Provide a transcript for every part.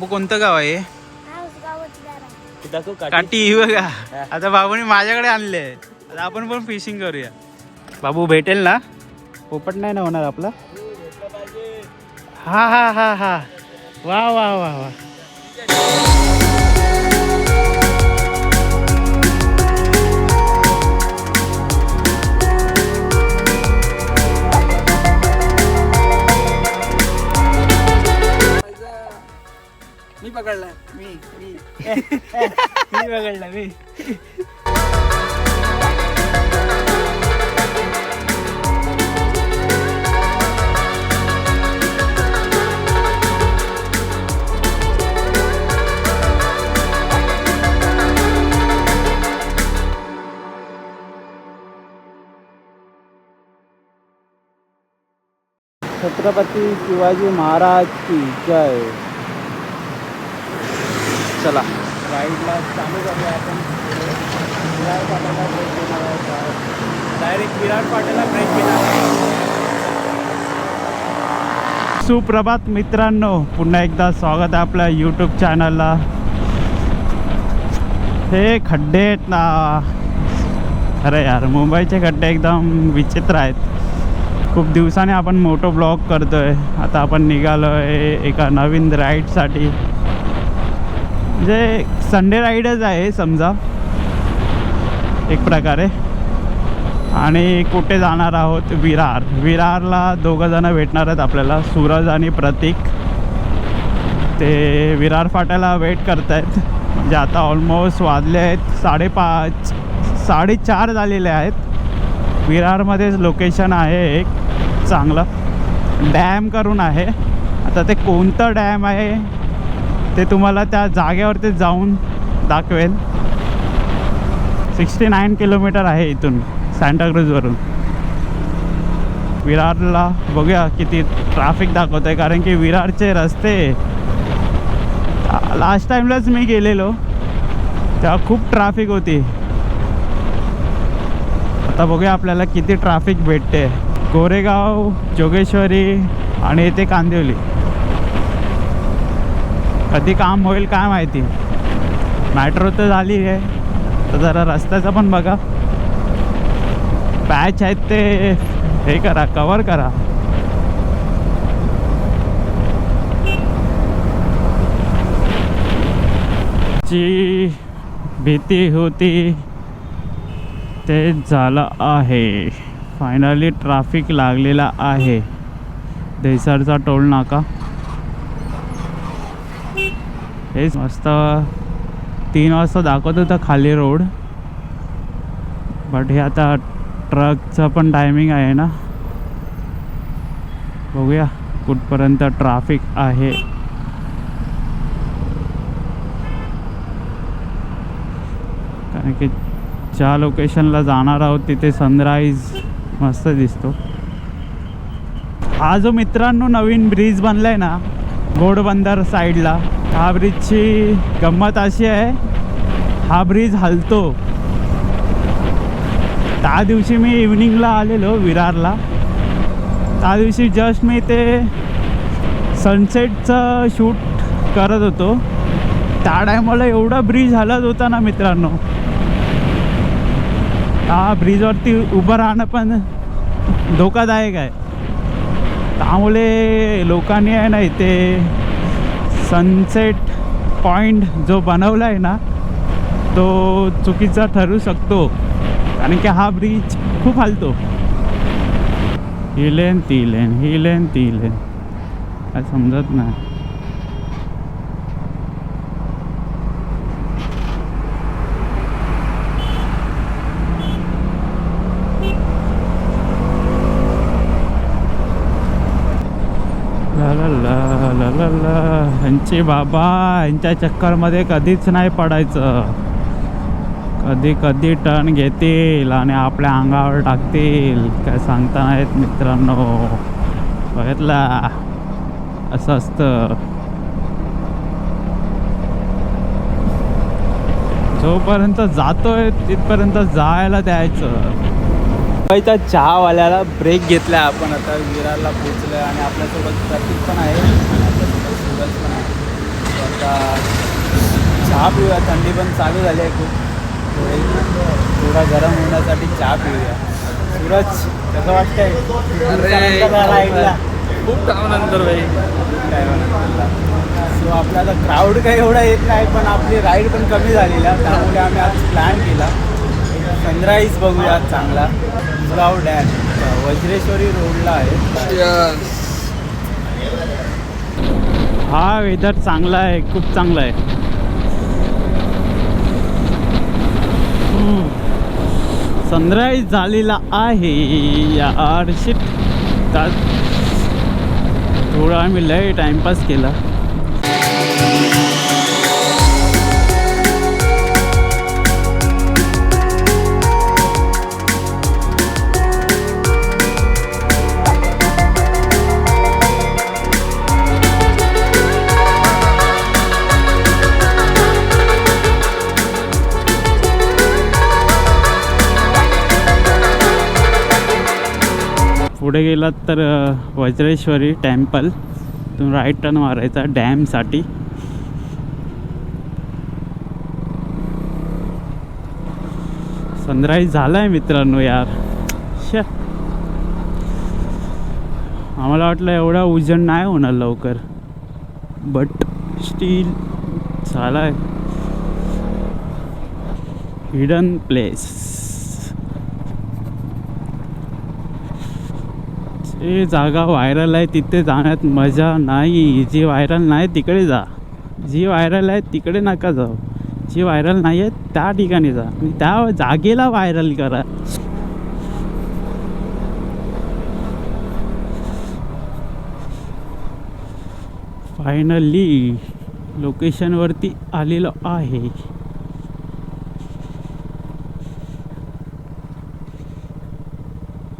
बाबू कोणतं गाव आहे? दाखव काठी. काठी ही बघा. आता बाबूने माझ्याकडे आणले आता आपण पण फिशिंग करूया. बाबू भेटेल ना? पोपट नाही ना होणार आपला? हा हा हा हा. वा वा वा वा. पकडला मी मी. मी बघडला मी. छत्रपती शिवाजी महाराज की जय. चला. राईडला चालू करूया आपण. ब्रेक देणार आहे डायरेक्ट ब्रेक घेणार सुप्रभात मित्रांनो पुन्हा एकदा स्वागत आहे आपल्या यूट्यूब चॅनलला हे खड्डे आहेत ना. अरे यार मुंबईचे खड्डे एकदम विचित्र आहेत. खूप दिवसाने आपण मोठं ब्लॉग करतोय. आता आपण निघालो आहे एका नवीन राईडसाठी म्हणजे संडे राईडच आहे समजा. एक प्रकारे. आणि कुठे जाणार आहोत? विरार. विरारला दोघंजणं भेटणार आहेत आपल्याला. सूरज आणि प्रतीक. ते विरार फाट्याला वेट करत आहेत म्हणजे आता ऑलमोस्ट वाजले आहेत. साडेपाच साडेचार झालेले आहेत. विरारमध्येच लोकेशन आहे एक. चांगलं. डॅम करून आहे. आता ते कोणतं डॅम आहे? ते तुम्हाला त्या जागेवरती जाऊन दाखवेल. सिक्स्टी नाईन किलोमीटर आहे इथून सँटाक्रूजवरून विरारला बघूया किती ट्रॅफिक दाखवत आहे कारण की विरारचे रस्ते लास्ट टाईमलाच मी गेलेलो तेव्हा खूप ट्रॅफिक होती. आता बघूया आपल्याला किती ट्रॅफिक भेटते. गोरेगाव जोगेश्वरी आणि इथे कांदिवली. कधी काम होईल काय माहिती. मॅट्रो तर झाली आहे. तर जरा रस्त्याचं पण बघा. पॅच आहेत ते. हे करा कवर करा. जी भीती होती ते झालं आहे. फायनली ट्रॅफिक लागलेला आहे. देसरचा टोल नाका. हेच मस्त तीन वाजता दाखवत होता खाली रोड. बट हे आता ट्रकचं पण टायमिंग आहे ना. बघूया कुठपर्यंत ट्राफिक आहे. कारण की ज्या लोकेशनला जाणार आहोत तिथे सनराईज मस्त दिसतो. हा जो मित्रांनो नवीन ब्रिज बनलाय ना घोडबंदर साईडला हा ब्रिजची गंमत अशी आहे हा ब्रिज हलतो. त्या दिवशी मी इव्हनिंगला आलेलो विरारला. त्या दिवशी जस्ट मी ते सनसेटचं शूट करत होतो. त्या टायमाला एवढा ब्रिज हलत होता ना मित्रांनो. हा ब्रिजवरती उभं राहणं पण धोकादायक आहे. त्यामुळे लोकांनी आहे ना इथे सनसेट पॉईंट जो बनवला आहे ना तो चुकीचा ठरू शकतो. कारण की हा ब्रिज खूप हलतो. ही लेन ती लेन ही लेन ती लेन काय समजत नाही. ह्यांचे बाबा यांच्या चक्करमध्ये कधीच नाही पडायचं. कधी कधी टर्न घेतील आणि आपल्या अंगावर टाकतील. काय सांगता नाहीत मित्रांनो. बघितला? असं असतं. जोपर्यंत जातोय तिथपर्यंत जायला द्यायचं. मुंबईच्या चहावाल्याला ब्रेक घेतला आपण. आता विरारला पोचलोय आणि आपल्यासोबत प्रतीक पण आहे. आणि आपल्यासोबत सूरज पण आहे. आता चहा पिऊया. थंडी पण चालू झाली आहे खूप. थोडी थोडा गरम होण्यासाठी चहा पिऊया. सूरज कसं वाटतंय? राईडला खूप कामानंतर भाई सो आपला आता क्राऊड काही एवढा येत नाही पण आपली राईड पण कमी झालेली आहे. त्यामुळे आम्ही आज प्लॅन केला. सनराईज बघूया चांगला. मुगाव डॅम. वज्रेश्वरी रोडला आहे. हा वेदर चांगला आहे खूप चांगला आहे. सनराईज झालेला आहे यार. शिट. थोडा आम्ही लय टाइमपास केला. पुढे गेलात तर वज्रेश्वरी टेम्पल. तुम्ही राईट टर्न मारायचा डॅमसाठी. सनराईज झाला आहे मित्रांनो यार. श. आम्हाला वाटलं एवढा उजेड नाही होणार लवकर. बट स्टील झाला आहे हिडन प्लेस ए जागा व्हायरल आहे तिथे जाण्यात मजा नाही. जी व्हायरल नाही तिकडे जा. जी व्हायरल आहे तिकडे नका जाऊ. जी व्हायरल नाही आहे त्या ठिकाणी जा. त्या जागेला व्हायरल करा. फायनली लोकेशनवरती आलेलो आहे.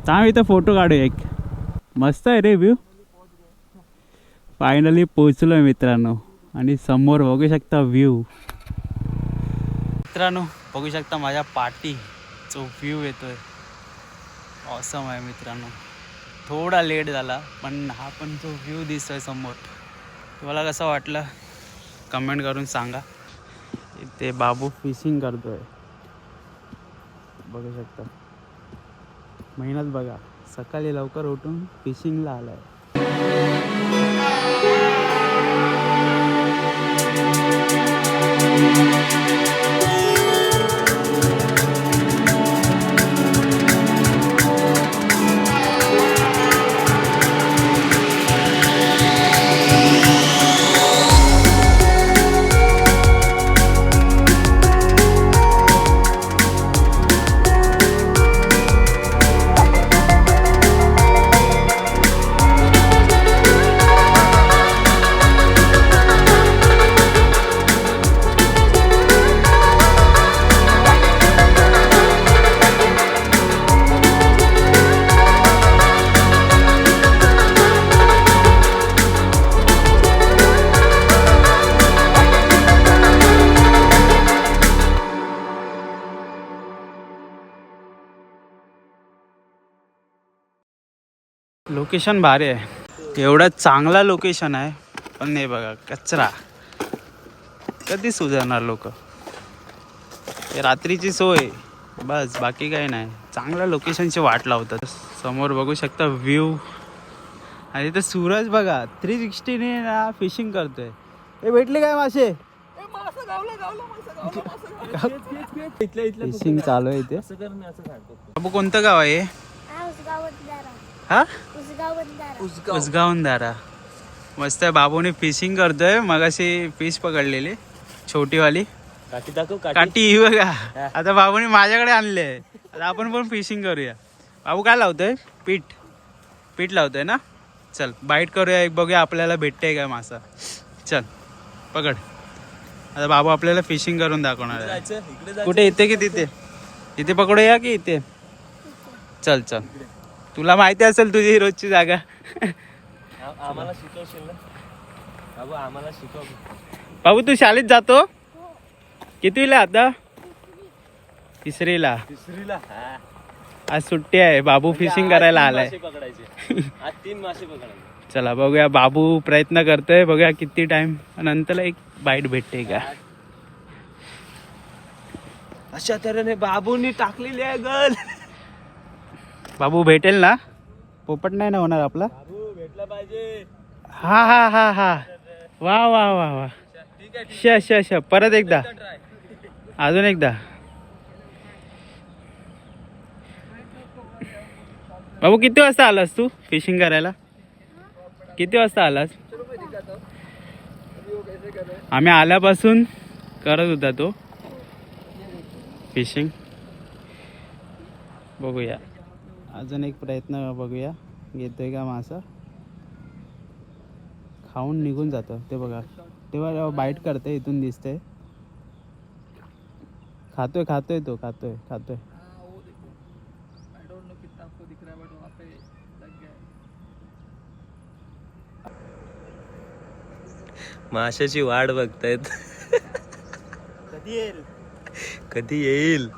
थांब इथं फोटो काढूया एक. मस्त आहे रे व्ह्यू. फायनली पोचलो आहे मित्रांनो. आणि समोर बघू शकता व्ह्यू. मित्रांनो बघू शकता माझ्या पाठी. जो व्ह्यू येतोय. ऑसम आहे मित्रांनो. थोडा लेट झाला पण हा पण जो व्ह्यू दिसतोय समोर. तुम्हाला कसं वाटलं? कमेंट करून सांगा. इथे बाबू फिशिंग करतोय. बघू शकता. मेहनत बघा. सकाळी लवकर उठून फिशिंगला आलाय. लोकेशन भारी आहे. एवढं चांगला लोकेशन आहे. पण नाही बघा कचरा. कधी सुधारणार लोक? रात्रीची सोय. बस बाकी काही नाही. चांगल्या लोकेशनची वाट लावतात. समोर बघू शकता व्ह्यू आणि इथं सूरज बघा थ्री सिक्स्टीने ना फिशिंग करतोय. हे भेटले काय मासे? फिशिंग चालू आहे इथे. कोणतं गाव आहे? हे? उसगावून दारा मस्त आहे बाबूने फिशिंग करतोय मगाशी फिश पकडलेली छोटीवाली. काठी दाखव काठी. ही बघा. आता बाबूने माझ्याकडे आणले आता आपण पण फिशिंग करूया. बाबू काय लावतोय? पीठ. पीठ लावतोय ना? चल बाईट करूया एक बघूया आपल्याला भेटते काय मासा. चल पकड. आता बाबू आपल्याला फिशिंग करून दाखवणार आहे. कुठे? इथे की तिथे? इथे पकडूया की इथे? चल चल. तुला माहिती असेल तुझी रोजची जागा. आम्हाला शिकवशील ना? बाबू आम्हाला शिकव. बाबू तू शाळेत जातो? कितवीला आता? तिसरीला. तिसरीला? आज सुट्टी आहे. बाबू फिशिंग करायला आलाय. मासे पकडायचे. आज तीन मासे पकडायचे. चला बघूया. बाबू प्रयत्न करतोय. बघूया किती टाइम नंतर एक बाईट भेटते का? अशा तऱ्हेने बाबूंनी टाकलेली आहे गल बाबू भेटेल ना? पोपट नाही ना होणार आपला? बाबू भेटला पाहिजे. हा हा हा हा. वा वा वा वा. ठीक आहे श श श. परत एकदा. अजून एकदा. बाबू किती वाजता आलास तू फिशिंग करायला? किती वाजता आलास? आम्ही आल्यापासून करत होता तो. फिशिंग बघूया. अजून एक प्रयत्न बघूया. घेतोय का मासा? खाऊन निघून जातो. ते बघा. तेव्हा बाईट करते इथून दिसते खातोय खातोय तो खातोय खातोय. माशाची वाट बघतायत. कधी येईल? कधी येईल?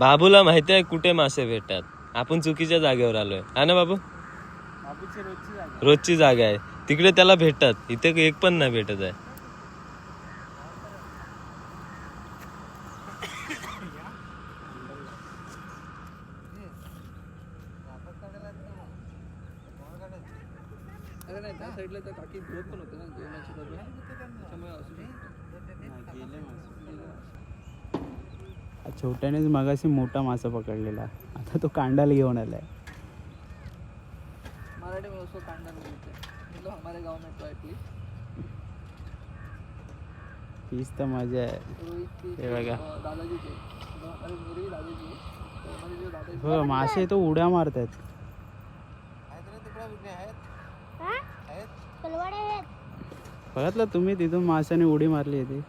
बाबूला माहिती आहे कुठे मासे भेटतात? आपण चुकीच्या जागेवर आलोय. हा ना बाबू? रोजची जागा. आहे. तिकडे त्याला भेटतात. इथे एक पण नाही भेटत आहे. छोट्यानेच मगाशी मोठा मासा पकडलेला. आता तो कांडाला घेऊन आलाय. मराठी में उसको कांडा बोलते हैं मतलब हमारे गांव में तो एटलीस्ट तीच तर मजा आहे. रोहित के हे बघा. अ, दादाजी थे. तो हमारे मेरे भी दादाजी हैं तो हमारे जो दादाजी हो मासे तो उड्या मारतात. कलवाडे आहेत. बघितलं तुम्ही तिथून माशाने उडी मारली होती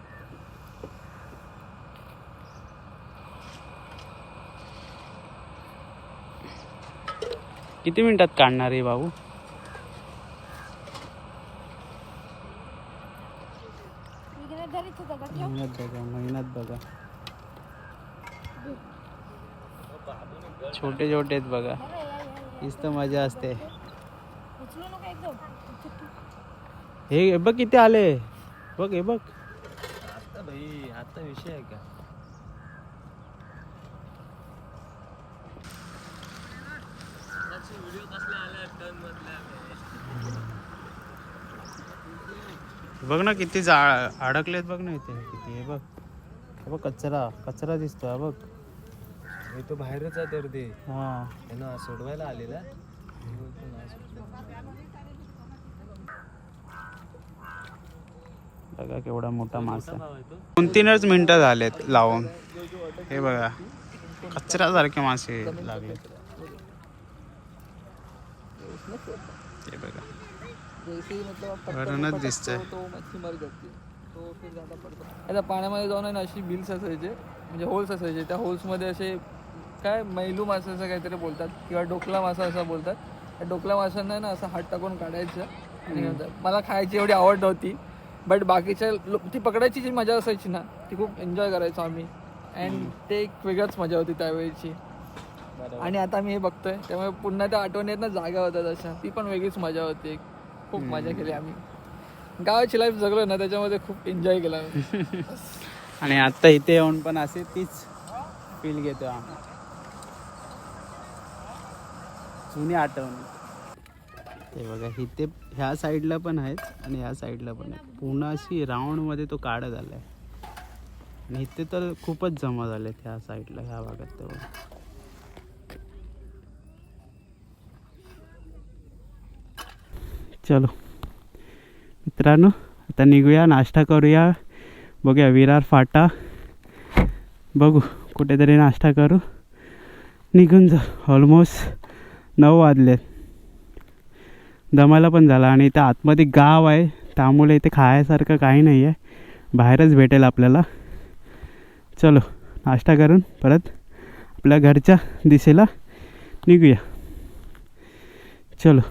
किती मिनिटात काढणार आहे भाऊ महिन्यात बघा महिन्यात बघा. छोटे छोटे आहेत बघा. हीच तर मज़ा असते. हे बघ किती आले. बघ हे बघ. बघ ना किती जा अडकलेत बघ ना इथे किती हे बघ. हे बघ कचरा कचरा दिसतो हा बघ. मी तो बाहेरच आहे तर ते. हा. त्यांना सोडवायला आलेला बघा केवढा मोठा मासा. दोन तीनच मिनिटं झालेत लावून. हे बघा. कचऱ्यासारखे मासे लागलेत. हे बघा ही वरूनच दिसतंय. तो मच्छी मर जाते तो फिर ज्यादा पडतो आता पाण्यामध्ये जाऊन आहे ना अशी बिल्स असायचे म्हणजे होल्स असायचे. त्या होल्समध्ये असे काय मैलू मासा असं काहीतरी बोलतात किंवा डोकला मासा असं बोलतात. त्या डोकला माशांना ना असं हात टाकून काढायचं आणि मला खायची एवढी आवड नव्हती. बट बाकीच्या ती पकडायची जी मजा असायची ना ती खूप एन्जॉय करायचो आम्ही. अँड ते एक वेगळंच मजा होती त्यावेळेची. आणि आता मी हे बघतोय त्यामुळे पुन्हा त्या आठवणीत ना जागा होतात अशा ती पण वेगळीच मजा होती. खूप मजा केली आम्ही. गावाची लाईफ जगलो ना त्याच्यामध्ये खूप एन्जॉय केला आणि आता इथे येऊन पण असे तीच फील घेतो आम्ही. जुनी आठवण. ते बघा इथे ह्या साईडला पण आहेत आणि ह्या साईडला पण आहेत. पूर्ण अशी राऊंडमध्ये तो काढत आलाय आणि इथे तर खूपच जमा झालेत ह्या साईडला ह्या भागात तर चलो. मित्रांनो आता निघूया नाश्ता करूया. बघूया विरार फाटा. बघू कुठेतरी नाश्ता करू. निघून जा ऑलमोस्ट नऊ वाजले दमाला पण झाला आणि इथे आतमध्ये गाव आहे. त्यामुळे इथे खायसारखं काही नाही आहे बाहेरच भेटेल आपल्याला. चलो नाश्ता करून परत आपल्या घरच्या दिशेला निघूया. चलो.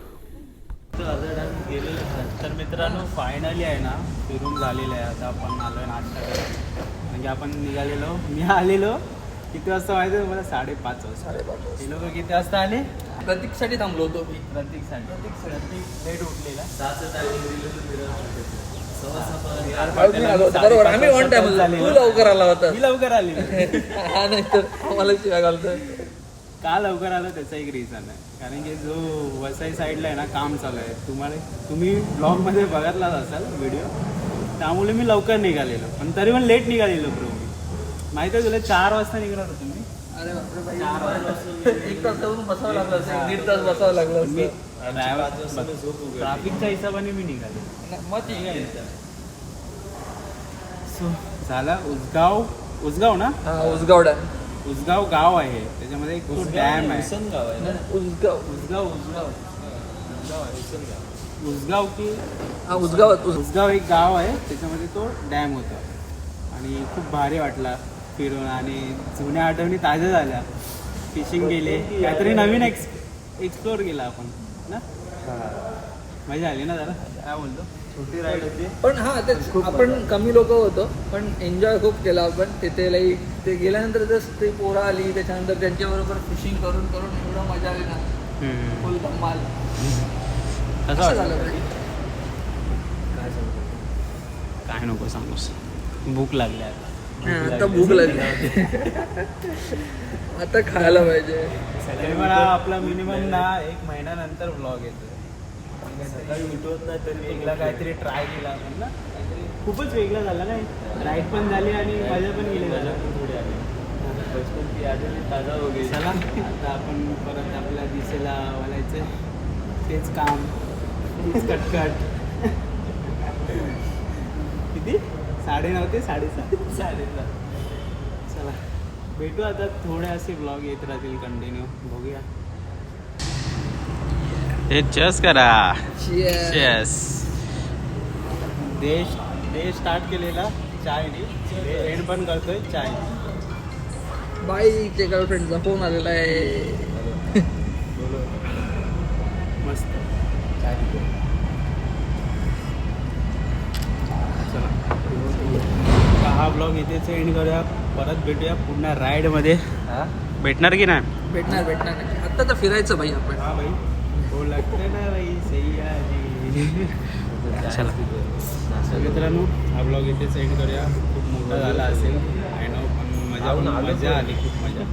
मित्रांनो फायनली आहे ना फिरून झालेलं आहे आता आपण आलो नाश्ता करून म्हणजे आपण निघालेलो. मी आलेलो. किती वाजता माहिती आहे मला साडेपाच वाजता. साडेपाच हे लोक किती वाजता आले? प्रतीकसाठी थांबलो होतो मी. प्रतीकसाठी प्रतीक लेट उठलेला. बरोबर आम्ही वन टाइम तू लवकर आला होता. मी लवकर आली हा नाही तर आम्हाला शिवाय घालतोय. का लवकर आलं त्याचा एक रिझन आहे. कारण की जो वसई साईडला आहे ना काम चालू आहे. तुम्हाला तुम्ही ब्लॉगमध्ये बघितलाच असाल व्हिडिओ त्यामुळे मी लवकर निघालेलो. पण तरी पण लेट निघालेलो ब्रो मी माहिती आहे तुला चार वाजता निघणार होतो मी. अरे बापरे. एक तास बसावं लागलं असं एक दीड तास बसावं लागलं मी ट्रॅफिकच्या हिशोबाने मी निघाले. मग ठीक आहे. सो झाला. उसगाव उसगाव ना? हा उसगाव गाव आहे. त्याच्यामध्ये एक डॅम आहे गाव आहे उसगाव उसगाव उसगाव. उसगाव आहे. उसगाव. की हा उसगावात उस- उसगाव एक गाव आहे. त्याच्यामध्ये तो डॅम होता. आणि खूप भारी वाटला. फिरून आणि जुन्या आठवणी ताज्या झाल्या. फिशिंग गेले काहीतरी नवीन एक्स एक्सप्लोअर केला आपण ना? मजा आली ना जरा? काय बोलतो छोटी राईड होती. पण हा ते आपण कमी लोक होतो पण एन्जॉय खूप केला आपण. तिथे लाईक ते गेल्यानंतर जस्ट ते पोरं आली त्याच्यानंतर त्यांच्याबरोबर फिशिंग करून करून एवढं मजा आली ना. फुल धमाल. कसं असं वाटलं? झालं. काय नको सांगूस भूक लागली आता. हा, आता भूक लागली. आता खायला पाहिजे. तरी पण हा आपला मिनिमम ना एक महिन्यानंतर ब्लॉग येतो सकाळी उठवत नाही तरी वेगळा काहीतरी ट्राय केला आपण ना. काहीतरी खूपच वेगळा झाला नाही राईड पण झाली आणि मजा पण गेली झाला थोडी आली. बचपन की यादें ताजा हो गई चला. आता आपण परत आपल्या दिशेला वळायचं. तेच काम. तीच कटकट. किती? साडे नऊ ते साडेसात साडेसात चला. भेटू आता. थोडे असे ब्लॉग येत राहतील कंटिन्यू बघूया. हे चेस करा. Cheers. चेस देश देश स्टार्ट केलेला चायने. एंड पण करतोय चाय बाईच्या गर्लफ्रेंडचा फोन आलेला आहे. मस्त. चाय चला. हा ब्लॉग इथेच एंड करूया. परत भेटूया पुन्हा राईडमध्ये भेटणार की नाही? भेटणार भेटणार. नाही. आता तर फिरायचं भाई आपण. हा भाई हो ना भाई सही चला मित्रांनो हा ब्लॉग इथेच एंड करूया. खूप मोठा झाला असेल. आय नो पण मजा मजा आली खूप मजा.